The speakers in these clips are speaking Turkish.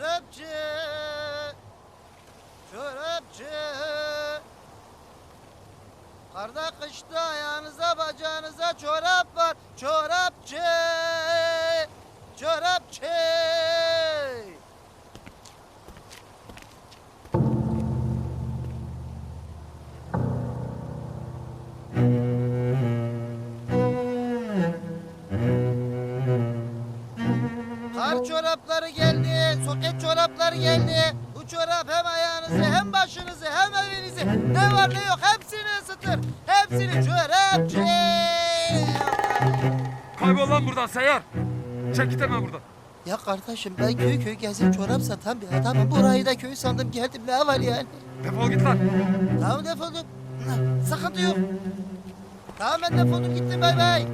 Çorapçı. Çorapçı. Karda kışta ayağınıza bacağınıza çorap var. Çorapçı. Çorapları geldi, soket çorapları geldi. Bu çorap hem ayağınızı hem başınızı hem evinizi ne var ne yok hepsini ısıtır. Hepsini çorapçı. Kaybol lan buradan seyyar. Çek git hemen buradan. Ya kardeşim ben köy köy gezip çorap satan bir adamım. Burayı da köy sandım geldim ne var yani. Defol git lan. Tamam defoldum. Sıkıntı yok. Tamam ben defoldum gittim bay bay.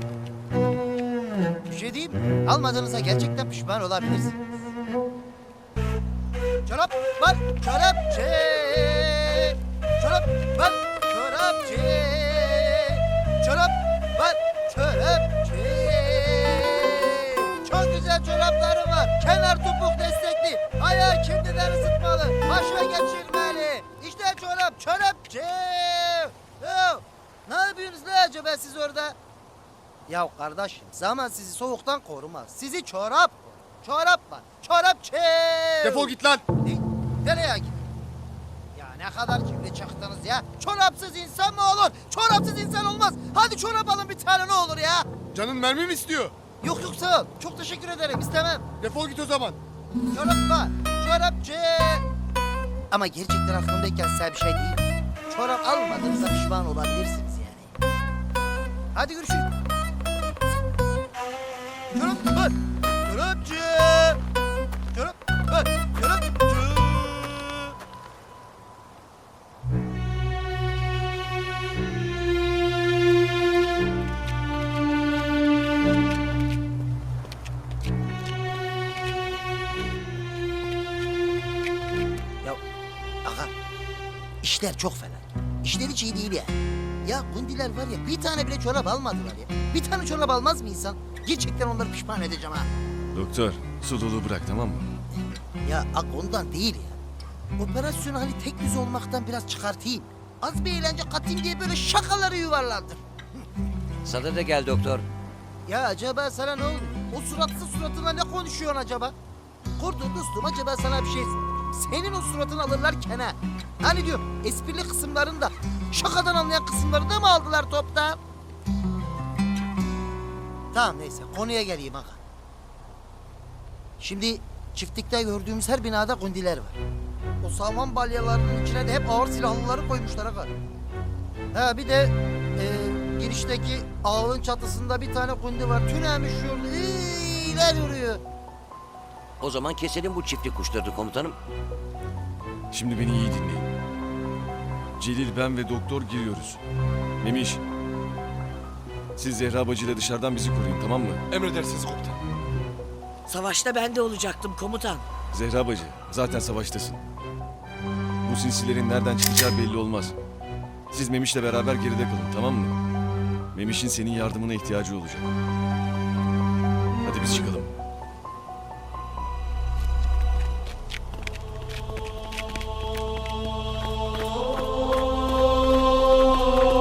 Şey diyeyim? Almadığınıza gerçekten pişman olabilirsiniz. Çorap var, çorapçı. Çorap var, çorapçı. Çorap var, çorapçı. Çok güzel çoraplarım var. Kenar topuk destekli. Ayağı kendinden ısıtmalı. Başa geçirmeli. İşte çorap, çorapçı. Ne yapıyorsunuz la acaba siz orada? Ya kardeşim zaman sizi soğuktan korumaz. Sizi çorap korur. Çorap var. Çorapçı. Defol git lan. Ne? Nereye git? Ya ne kadar cimri çıktınız ya. Çorapsız insan mı olur? Çorapsız insan olmaz. Hadi çorap alın bir tane ne olur ya. Canın mermi mi istiyor? Yok yok sağ ol. Çok teşekkür ederim. istemem. Defol git o zaman. Çorap var. Çorapçı. Ama gerçekten aklımdayken size bir şey değil. Çorap almadığınıza pişman olabilirsiniz yani. Hadi görüşürüz. Aga işler çok fena. İşler hiç iyi değil ya. Ya kundiler var ya bir tane bile çorap almadılar ya. Bir tane çorap almaz mı insan? Gerçekten onları pişman edeceğim ha. Doktor, su dolu bırak tamam mı? Ya ak ondan değil ya. Operasyonu hani tek yüz olmaktan biraz çıkartayım. Az bir eğlence katayım diye böyle şakaları yuvarladım. Sana da gel doktor. Ya acaba sana ne oldu? O suratsız suratına ne konuşuyorsun acaba? Kurdu dostum acaba sana bir şey sor. Senin o suratını alırlarken ha. Hani diyor esprili kısımlarında şakadan anlayan kısımları da mı aldılar toptan? Tamam neyse konuya geleyim aga. Şimdi çiftlikte gördüğümüz her binada kundiler var. O saman balyalarının içine de hep ağır silahlıları koymuşlar aga. Ha bir de e, girişteki ağın çatısında bir tane kundi var. Tünemiş yolda iyiler duruyor. O zaman keselim bu çiftlik kuşlarını komutanım. Şimdi beni iyi dinleyin. Celil, ben ve doktor giriyoruz. Memiş, siz Zehra bacıyla dışarıdan bizi koruyun tamam mı? Emredersiniz komutan. Savaşta ben de olacaktım komutan. Zehra bacı, zaten savaştasın. Bu sinsilerin nereden çıkacağı belli olmaz. Siz Memiş'le beraber geride kalın tamam mı? Memiş'in senin yardımına ihtiyacı olacak. Hadi biz çıkalım.